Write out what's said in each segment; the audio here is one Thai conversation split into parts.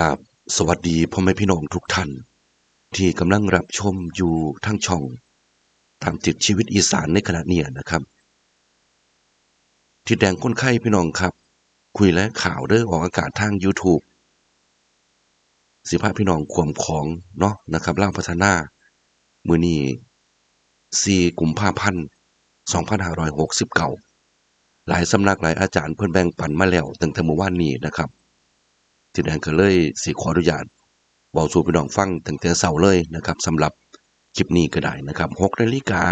ครับ สวัสดีพ่อแม่พี่น้องทุกท่าน ที่กำลังรับชมอยู่ทั้งช่องตามติดชีวิตอีสานในขณะเนี้ยนะครับที่แดงคนไข้พี่น้องครับ คุยและข่าวเด้อออกอากาศทาง YouTube สิพาพี่น้องความของเนาะนะครับร่างพัฒนา มือนี้4กุมภาพันธ์2569หลายสำนักหลายอาจารย์เพิ่นแบ่งปันมาแล้วตั้งแต่เมื่อวานนี้นะครับ ที่แดงก็เลยสิขออนุญาตเว้าสู่พี่น้องฟังตั้งแต่เช้าเลยนะครับสำหรับคลิปนี้ก็ได้นะครับ6นาฬิกา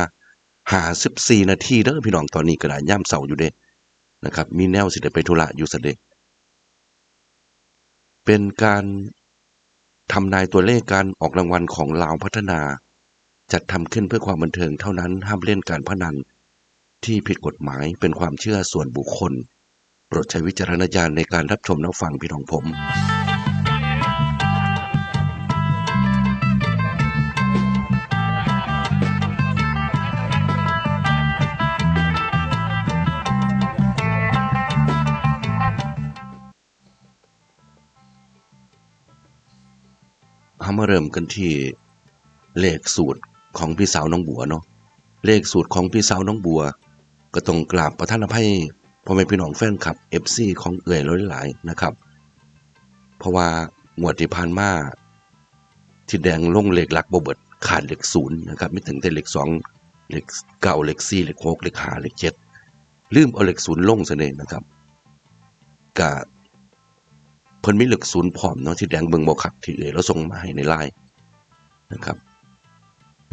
54นาทีเด้อพี่น้องตอนนี้ก็ได้ยามเช้าอยู่เด้นะครับ มีแนวสิได้ไปธุระอยู่ซะเด้เป็นการทำนายตัวเลขการออกรางวัลของลาวพัฒนา จัดทำขึ้นเพื่อความบันเทิงเท่านั้นห้ามเล่นการพนัน ที่ผิดกฎหมายเป็นความเชื่อส่วนบุคคล โปรดใช้วิจารณญาณในการรับชมรับฟังพี่น้องผมเรามาเริ่มกันที่เลขสูตรของพี่สาวน้องบัวเนาะเลขสูตรของพี่สาวน้องบัว ก็ต้องกราบประท่านอภัย พ่อแม่พี่น้องแฟนคลับ FC ของเอื่อยหลายนะครับ เพราะว่างวดที่ผ่านมาที่แดงลงเหลขหลักบ่เบิดขาดเหลขศูนย์นะครับไม่ถึงแต่เหลขสองเหลขเก้าเหลขสี่เหลขหกเหลขห้าเหลขเจ็ดลืมเอาเหลขศูนย์ลงซะเลยนะครับกะเพิ่นมีเหลึกศูนย์พร้อมเนาะที่แดงเบิ่งบ่คักที่เอ่ยเราส่งมาให้ในไลน์นะครับ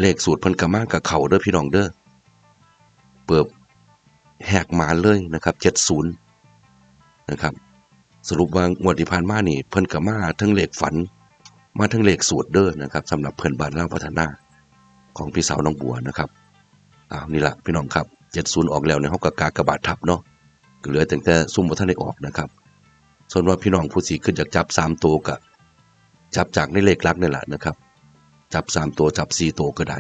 เลขสูตรเพิ่นก็มากับเขาเด้อพี่น้องเด้อเปิบ แหกหมาเลยนะครับ70นะครับ สรุปว่างวดที่ผ่านมานี่ เพิ่นก็มาทั้งเลขฝัน มาทั้งเลขสูตรเด้อนะครับสำหรับเพิ่นบานเราพัฒนาของพี่สาวน้องบัวนะครับอ้าวนี่ละพี่น้องครับ70ออกแล้วเนี่ยเฮากากระบาดทับเนาะก็เหลือแต่แต่ซุ่มบ่ทันได้ออกนะครับ ส่วนว่าพี่น้องผู้สีขึ้นจากจับสามตัวก็จับจากในเลขลักนี่แหละนะครับ จับสามตัวจับสี่ตัวก็ได้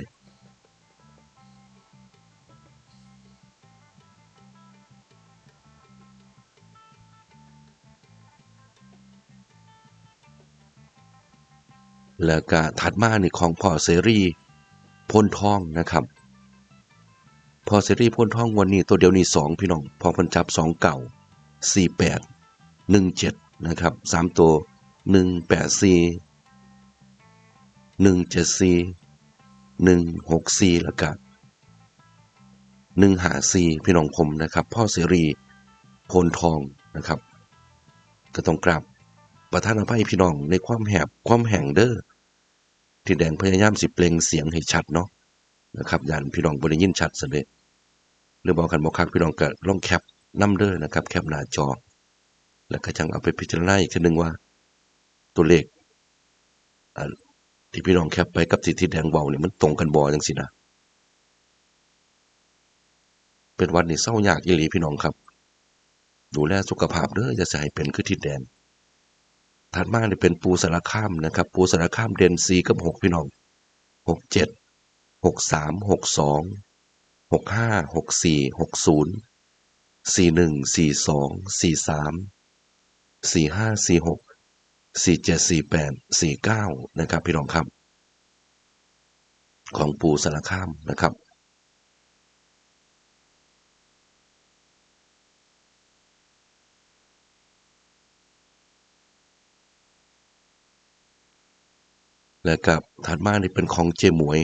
แล้วก็ถัดมาเนี่ของพ่อเสรีพ่นทองนะครับพ่อเสรีพ่นทองวันนี้ตัวเดียวนี่สองพี่น้อง พอเพันจับสองเก่าสี่แปดหนึ่งเจ็ดนะครับสามตัวหนึ่งแปดสี่หนึ่งเจ็ดสี่หนึ่งหกสี่แล้วก็หนึ่งหาสี่พี่น้องผมนะครับ พ่อเสรีพนทองนะครับ ก็ต้องกราบ ประธานอภัยพี่น้องในความแหบความแห่งเด้อที่แดงพยายามสิเปล่งเสียงให้ชัดเนาะนะครับย่านพี่น้องบริยินชัดเสด็จหรือบอกกันบอกคักพี่น้องก็ลองแคปน้ำเด้อนะครับ แคปหน้าจอ แล้วก็จังเอาไปพิจารณาอีกทีหนึ่งว่า ตัวเลขที่พี่น้องแคปไปกับที่ที่แดงเบาเนี่ยมันตรงกันบ่จังสินะเป็นวันนี้เศร้ายากอีหลีพี่น้องครับ ดูแลสุขภาพเด้ออย่าใส่เป็นคือทิศแดน ถัดมาเนี่ยเป็นปูสารคามนะครับ ปูสารคามเด่นสี่กับหกพี่น้องหกเจ็ดหกสามหกสองหกห้าหกสี่หกศูนย์สี่หนึ่งสี่สองสี่สามสี่ห้าสี่หกสี่เจ็ดสี่แปดสี่เก้านะครับพี่น้องครับ ของปูสารคามนะครับ แล้วกับถัดมานี่เป็นของเจมวย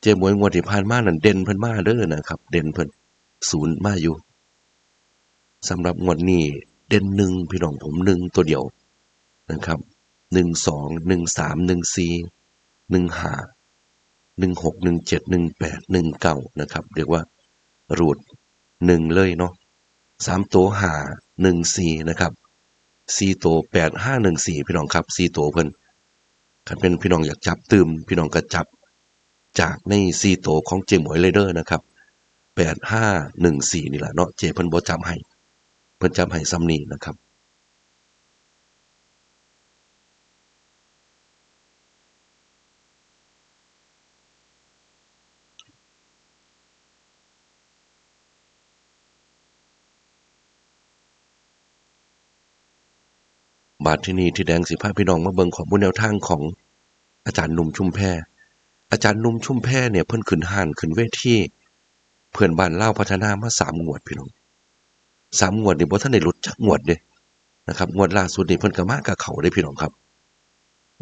เจมวยงวดที่ผ่านมานั่นเด่นเพิ่นมาเด้อนะครับ เด่นเพิ่นศูนย์มาอยู่สำหรับงวดนี้เด่นหนึ่งพี่น้องผมหนึ่งตัวเดียวนะครับหนึ่งสองหนึ่งสามหนึ่งสี่หนึ่งห้าหนึ่งหกหนึ่งเจ็ดหนึ่งแปดหนึ่งเก้านะครับ เรียกว่ารูดหนึ่งเลยเนาะสามตัวหาหนึ่งสี่นะครับสี่ตัวแปดห้าหนึ่งสี่พี่น้องครับสี่ตัวเพิ่น คันเป็นพี่น้องอยากจับตืมพี่น้องก็จับจากในซีโตของเจมวยเลเดอร์นะครับแปดห้าหนึ่งสี่นี่แหละเนาะเจเพิ่นบ่จำให้ เพิ่นจำให้ซ้ำนี่นะครับ บาทที่นี่ที่แดงสิพาพี่น้องมาเบิ่งข้อมูลแนวทางของอาจารย์หนุ่มชุ่มแพอาจารย์หนุ่มชุ่มแพเนี่ยเพิ่นขึ้นห้านขึ้นเวทีเพื่อนบ้านเล่าพัฒนามาสามงวดพี่น้องสามงวดนี่บ่ทันได้หลุดจักงวดเด้นะครับงวดล่าสุดนี่เพิ่นก็มากับเขาได้พี่น้องครับ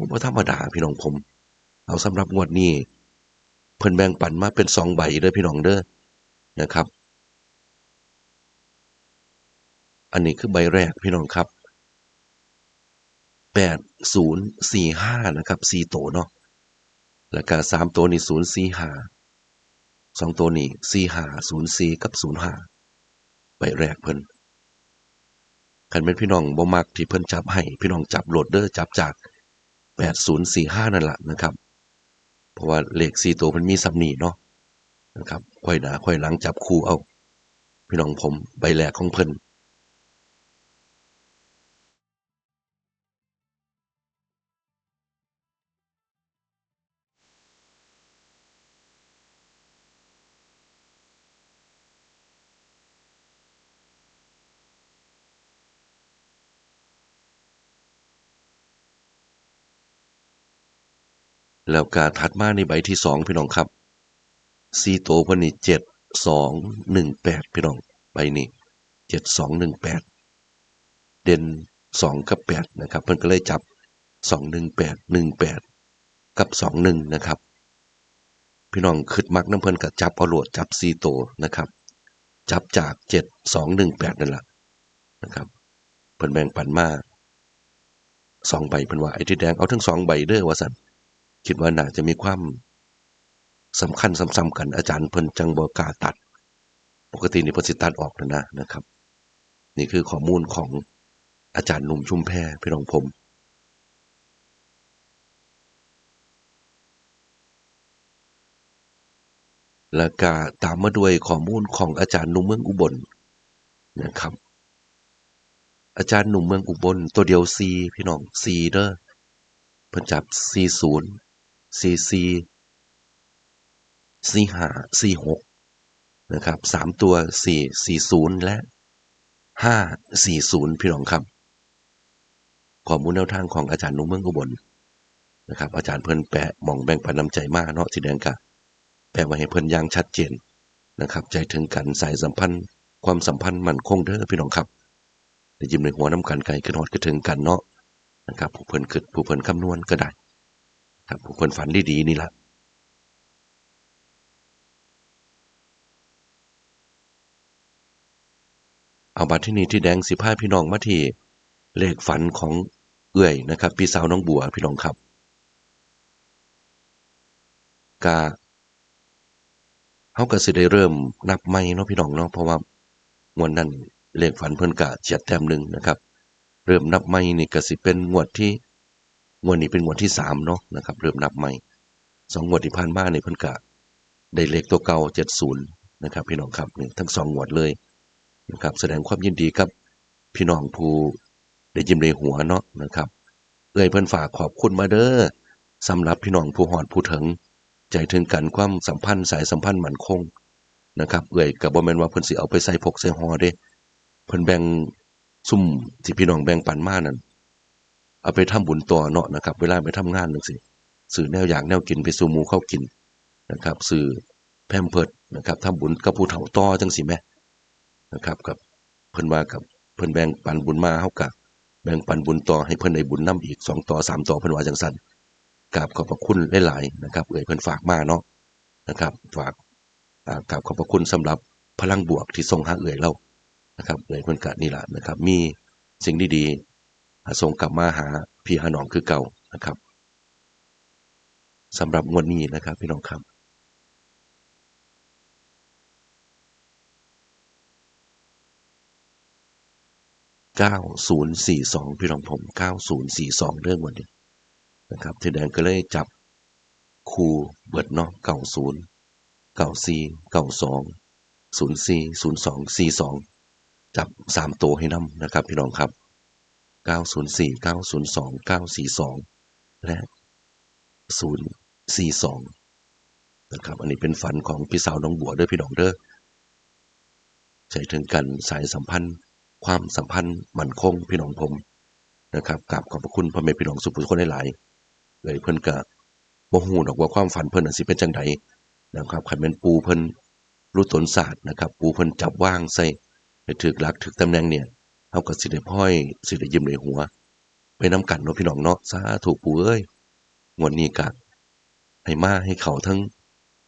บ่ธรรมดาพี่น้องผม เอาสำหรับงวดนี้เพิ่นแบ่งปันมาเป็นสองใบเด้อพี่น้องเด้อนะครับ อันนี้คือใบแรกพี่น้องครับ แปดศูนย์สี่ห้านะครับสี่ตัวเนาะแล้วก็สามตัวนี่ศูนย์สี่ห้าสองตัวนี่สี่ห้าศูนย์สี่กับศูนย์ห้าใบแรกเพิ่นคันเป็นพี่น้องบ่มักที่เพิ่นจับให้พี่น้องจับโหลดเดอร์จับจากแปดศูนย์สี่ห้านั่นแหละนะครับ เพราะว่าเลขสี่ตัวมันมีสำนีเนาะนะครับค่อยหนาค่อยหลังจับคู่เอา พี่น้องผมใบแรกของเพิ่น แล้วก็ถัดมาในใบที่สองพี่น้องครับซีโตวเพิ่นนี่เจ็ดสองหนึ่งแปดพี่น้องใบนี้เจ็ดสองหนึ่งแปดเด่นสองกับแปดนะครับเพิ่นก็เลยจับสองหนึ่งแปดหนึ่งแปดกับสองหนึ่งนะครับ พี่น้องขึ้นมักน้ำเพิ่นกับจับเอาโหลดจับซีโตวนะครับ จับจากเจ็ดสองหนึ่งแปดนั่นแหละนะครับเพิ่นแบ่งปันมาสองใบเพิ่นว่าไอ้ที่แดงเอาทั้งสองใบเด้อว่าสัน คิดว่าน่าจะมีความสำคัญซ้ำๆกันอาจารย์เพิ่นจังบ่กาตัด ปกตินี่เพิ่นสิตัดออกแล้วนะนะครับ นี่คือข้อมูลของอาจารย์หนุ่มชุมแพรพี่น้องผมแล้วก็ตามมาด้วยข้อมูลของอาจารย์หนุ่มเมืองอุบลนะครับ อาจารย์หนุ่มเมืองอุบลตัวเดียว C พี่น้อง C เด้อเพิ่นจับซีศูนย์ C0 CC 45 46นะครับสามตัว4 40และ540พี่น้องครับข้อมูลแนวทางของอาจารย์นุ่มเมืองอุบลนะครับ อาจารย์เพิ่นแปะมองแบ่งปันน้ำใจมากเนาะที่แดงกะแปะไว้ให้เพิ่นย่างชัดเจนนะครับ ใจถึงกันสายสัมพันธ์ ความสัมพันธ์มั่นคงเด้อพี่น้องครับได้ยิ้มในหัวน้ำกันไก่ขึ้นอดกระถึงกันเนาะนะครับผู้เพิ่นคิดผู้เพิ่นคำนวณก็ได้ ครับผู้เพิ่นฝันดีนี่ละเอาบัตรที่นี่ที่แดงสิพาพี่น้องมาที่เลขฝันของเอื้อยนะครับ พี่สาวน้องบัวพี่น้องครับกาเฮาก็สิได้เริ่มนับใหม่เนาะพี่น้องเนาะเพราะว่างวดนั้นเลขฝันเพิ่นกะเฉียดแต้มหนึ่งนะครับ เริ่มนับใหม่นี่ก็สิเป็นงวดที่ งวดนี้เป็นงวดที่สามเนาะนะครับ เริ่มนับใหม่สองงวดที่ผ่านมานี่เพิ่นกะได้เลขตัวเก่า70นย์นะครับ พี่น้องครับนี่ทั้งสองงวดเลยนะครับ แสดงความยินดีกับ พี่น้องผู้ได้ยิ้มในหัวเนาะนะครับเอ้ยเพิ่นฝากขอบคุณมาเด้อสำหรับพี่น้องผู้หอดผู้ถึง ใจถึงกันความสัมพันธ์สายสัมพันธ์มั่นคงนะครับเอ้ยก็บ่แม่นว่าเพิ่นสิเอาไปใส่พกใส่หอเด้เพิ่นแบ่งซุ่มที่พี่น้องแบ่งปันมานั่น เอาไปทำบุญต่อเนาะนะครับ เวลาไปทำงานจังซี่ซื้อแนวอยากแนวกินไปสู่หมูเขากินนะครับซื้อแพมเพิร์ดนะครับทำบุญกับผู้เฒ่าต่อจังซี่แหมนะครับกับเพิ่นว่ากับเพิ่นแบ่งปันบุญมาเฮาก็แบ่งปันบุญต่อให้เพิ่นได้บุญนํอีกสองต่อสามต่อเพิ่นว่าจังซั่นกราบขอบพระคุณหลายๆนะครับ เอ่ยเพิ่นฝากมาเนาะนะครับ ฝากกราบขอบพระคุณสำหรับพลังบวกที่ส่งหาเอ่ยเรานะครับเอ่ยเพิ่นก็นี่ล่ะนะครับ มีสิ่งดีๆ ส่งกลับมาหาพี่หาน้องคือเก่านะครับสำหรับงวดนี้นะครับ พี่น้องครับ9042พี่น้องผม9042เรื่องวันนี้นะครับที่แดงก็เลยจับคูเบิดเนาะ90 94 92 04 02 42จับ3ตัวให้นำนะครับ พี่น้องครับ 904 902 942 และ 042 นะครับ อันนี้เป็นฝันของพี่สาวน้องบัวด้อพี่น้องเด้อใช้ถึงกันสายสัมพันธ์ ความสัมพันธ์มั่นคงพี่น้องผมนะครับกราบขอบพระคุณพ่อแม่พี่น้องสุภุชนหลายๆเลยเพิ่นก็บ่ฮู้ดอกว่าความฝันเพิ่นน่ะสิเป็นจังไดนะครับคันแม่นปูเพิ่นรู้ตนศาสตร์นะครับ ปูเพิ่นจับว่างใส่ถึกหลักถึกตำแหน่งเนี่ย เฮาก็สิได้พ้อยสิได้ยิ้มในหัว ไปนํกันเนาะพี่น้องเนาะสาธุปู่เอ้ยงวดนี้ก็ให้มาให้เขาทั้ง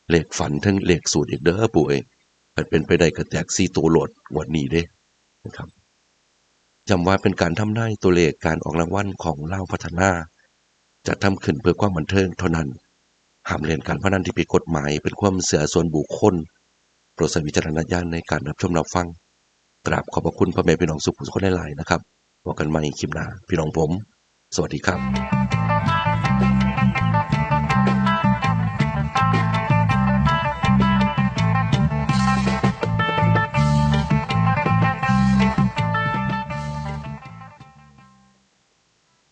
เลขฝันทั้งเลขสูตรอีกเด้อปู่เอ้ยมันเป็นไปได้ก็แตก4ตัวโหลดงวดนี้เด้นะครับจำว่าเป็นการทำนายตัวเลขการออกรางวัลของเล่าพัฒนา จะทำขึ้นเพื่อความบันเทิงเท่านั้นห้ามเล่นการพนันที่ผิดกฎหมายเป็นความเสียส่วนบุคคลโปรดใช้วิจารณญาณในการรับชมรับฟัง กราบขอบพระคุณพ่อแม่พี่น้องสุขทุกคนหลายๆนะครับพบกันใหม่คลิปหน้าพี่น้องผม สวัสดีครับ